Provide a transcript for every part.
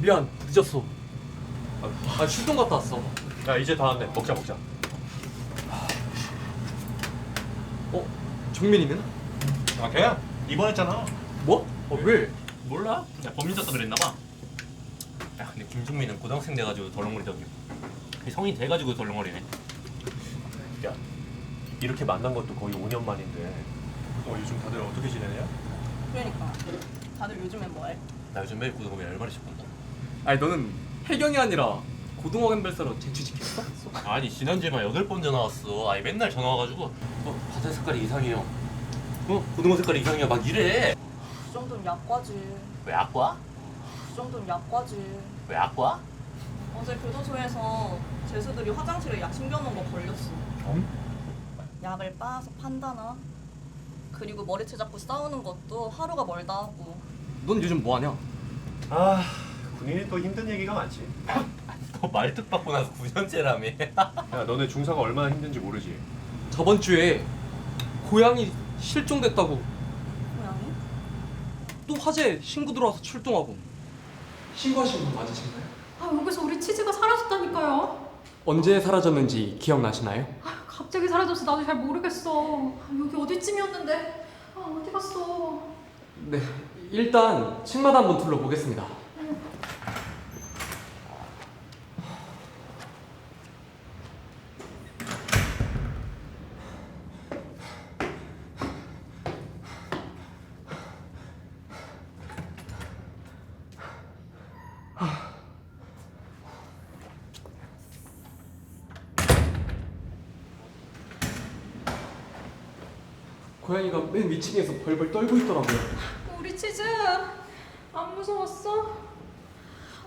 미안 늦었어. 아 출동 갔다 왔어. 야 이제 다 왔네 먹자 먹자 어 정민이는? 아 걔야 입원했잖아 뭐? 어 왜? 몰라? 야, 범인 졌어 그랬나봐. 야, 근데 김종민은 고등학생 돼가지고 덜렁거리더니 성인 돼가지고 덜렁거리네. 야 이렇게 만난 것도 거의 5년 만인데 어 요즘 다들 어떻게 지내냐? 그러니까 다들 요즘에 뭐해? 나 요즘 매일 고등어면 얼마나씩 본다. 아니 너는 해경이 아니라 고등어 갬벨사로 재취직했어? 아니 지난주에만 여덟 번 전화 왔어. 아니 맨날 전화 와가지고 어 바다 색깔이 이상해요. 어 고등어 색깔이 이상해요. 막 이래. 그 정도는 약과지. 왜 악과? 그 정도는 약과지. 왜 악과? 어제 교도소에서 죄수들이 화장실에 약 숨겨놓은 거 걸렸어. 약을 빻아서 판다나? 그리고 머리채 잡고 싸우는 것도 하루가 멀다 하고. 넌 요즘 뭐 하냐? 아 군인이 또 힘든 얘기가 많지 너 말뚝 받고 나서 9년째라며. 야 너네 중사가 얼마나 힘든지 모르지 저번 주에 고양이 실종됐다고 고양이? 또 화재 신고 들어와서 출동하고 신고하신 분 맞으신가요? 아 여기서 우리 치즈가 사라졌다니까요. 언제 사라졌는지 기억나시나요? 아, 갑자기 사라져서 나도 잘 모르겠어. 아, 여기 어디쯤이었는데? 아 어디 갔어? 네 일단 층마다 한번 둘러보겠습니다 고양이가 맨 위층에서 벌벌 떨고 있더라고요 우리 치즈 안 무서웠어?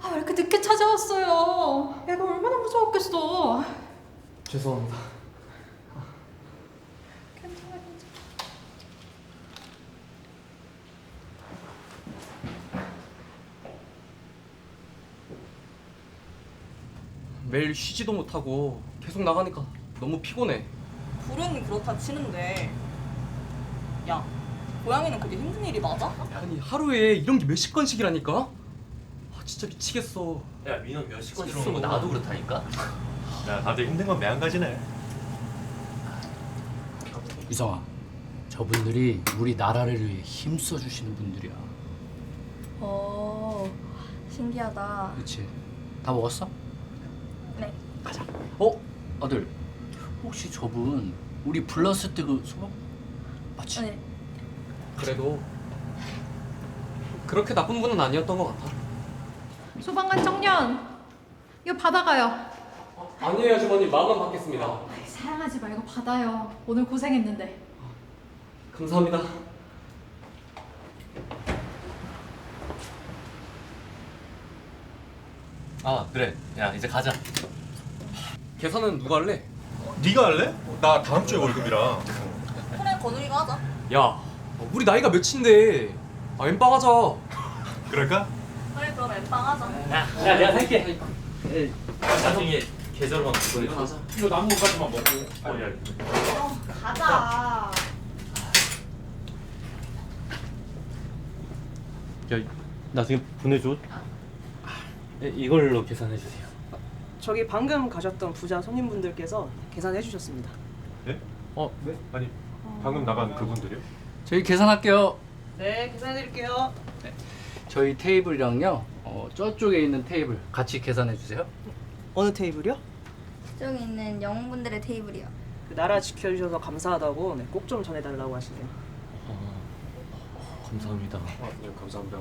아 왜 이렇게 늦게 찾아왔어요? 얘가 얼마나 무서웠겠어. 죄송합니다 괜찮아 괜찮아. 매일 쉬지도 못하고 계속 나가니까 너무 피곤해 불은 그렇다 치는데. 야, 고양이는 그게 힘든 일이 맞아? 아니 하루에 이런 게 몇십 건씩이라니까? 아 진짜 미치겠어 야 민원 몇십 건 들어오는 거 나도 그렇다니까. 야 다들 힘든 건 매한가지네 유성아, 저분들이 우리 나라를 위해 힘써 주시는 분들이야. 어, 신기하다. 그렇지? 다 먹었어? 네. 어, 아들, 혹시 저분 우리 불렀을 때 그 소방 맞지? 네. 그래도 그렇게 나쁜 분은 아니었던 것 같아 소방관 청년 이거 받아가요. 아니에요 아주머니 마음만 받겠습니다 아이, 사양하지 말고 받아요. 오늘 고생했는데. 감사합니다 아 그래. 야 이제 가자. 계산은 누가 할래? 네가 할래? 나 다음 주에 월급이라 건우이가 하자. 야 우리 나이가 몇인데 아 엠빵 하자 그럴까? 그래, 그럼 엠빵 하자. 야, 야 내가 살게. 나중에 계절만 보내줘. 이거 것까지만 먹고 어, 야, 어, 가자. 야 나중에 보내줘. 예, 이걸로 계산해 주세요. 저기 방금 가셨던 부자 손님분들께서 계산해 주셨습니다. 네? 어, 네? 아니 방금 나간 그분들이요? 저희 계산할게요. 네, 계산해 드릴게요. 저희 테이블이랑요, 어, 저쪽에 있는 테이블 같이 계산해 주세요. 어느 테이블이요? 저기 있는 영웅분들의 테이블이요. 그 나라 지켜주셔서 감사하다고 네, 꼭 좀 전해달라고 하시네요. 감사합니다. 아, 네 감사합니다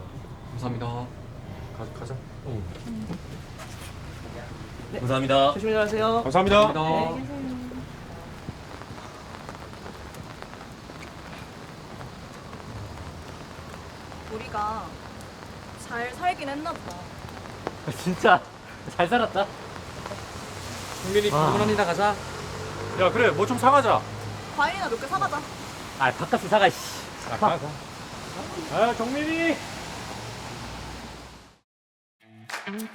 감사합니다 가, 가자 감사합니다. 조심히 가세요. 감사합니다 감사합니다 우리가 잘 살긴 했나 보다. 진짜 잘 살았다. 국민이 불문합니다 가자 야 그래 뭐 좀 사가자 과일이나 몇 개 사가자. 아, 바깥에 사가 씨. 아. 아 정민이 응.